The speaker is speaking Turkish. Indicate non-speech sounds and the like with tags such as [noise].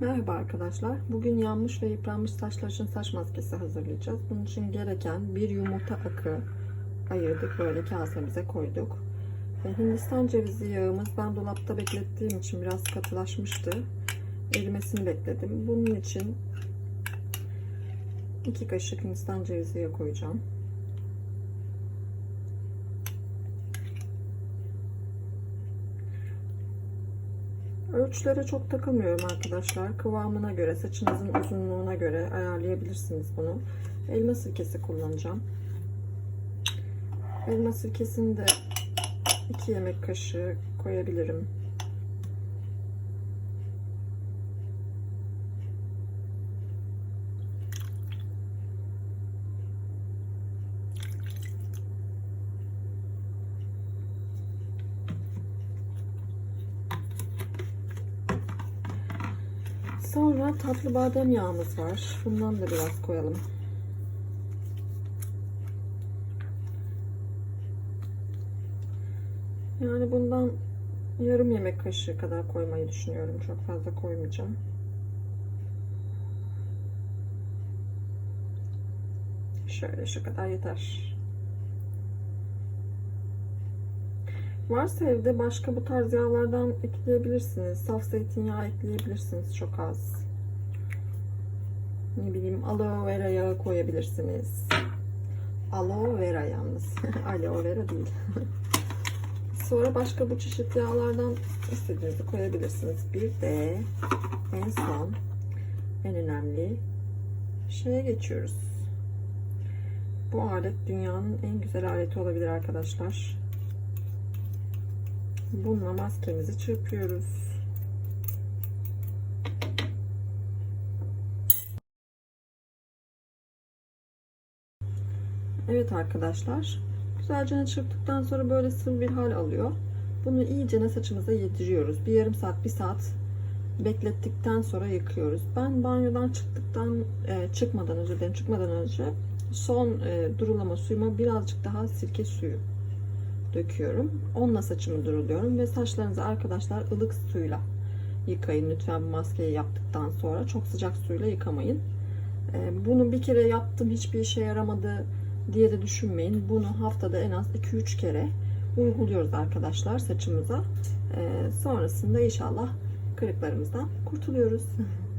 Merhaba arkadaşlar. Bugün yanmış ve yıpranmış saçlar için saç maskesi hazırlayacağız. Bunun için gereken bir yumurta akı ayırdık. Böyle kasemize koyduk. E, Hindistan cevizi yağımız ben dolapta beklettiğim için biraz katılaşmıştı. Erimesini bekledim. Bunun için 2 kaşık Hindistan cevizi yağı koyacağım. Ölçülere çok takılmıyorum arkadaşlar. Kıvamına göre, saçınızın uzunluğuna göre ayarlayabilirsiniz bunu. Elma sirkesi kullanacağım. Elma sirkesini de 2 yemek kaşığı koyabilirim. Sonra tatlı badem yağımız var. Bundan da biraz koyalım. Yani bundan yarım yemek kaşığı kadar koymayı düşünüyorum. Çok fazla koymayacağım. Şöyle şu kadar yeter. Varsa evde başka bu tarz yağlardan ekleyebilirsiniz. Saf zeytinyağı ekleyebilirsiniz çok az. Ne bileyim aloe vera yağı koyabilirsiniz. Aloe vera yalnız. [laughs] aloe vera değil. [laughs] Sonra başka bu çeşit yağlardan istediğinizi koyabilirsiniz. Bir de en son en önemli şeye geçiyoruz. Bu alet dünyanın en güzel aleti olabilir arkadaşlar. Bununla maskemizi çırpıyoruz. Evet arkadaşlar. Güzelce çırptıktan sonra böyle sıvı bir hal alıyor. Bunu iyice saçımıza yediriyoruz. Bir yarım saat, bir saat beklettikten sonra yıkıyoruz. Ben banyodan çıktıktan e, çıkmadan önce, ben çıkmadan önce son e, durulama suyuma birazcık daha sirke suyu döküyorum. Onunla saçımı duruluyorum ve saçlarınızı arkadaşlar ılık suyla yıkayın. Lütfen bu maskeyi yaptıktan sonra çok sıcak suyla yıkamayın. E, bunu bir kere yaptım hiçbir işe yaramadı diye de düşünmeyin. Bunu haftada en az 2-3 kere uyguluyoruz arkadaşlar saçımıza. E, sonrasında inşallah kırıklarımızdan kurtuluyoruz. [laughs]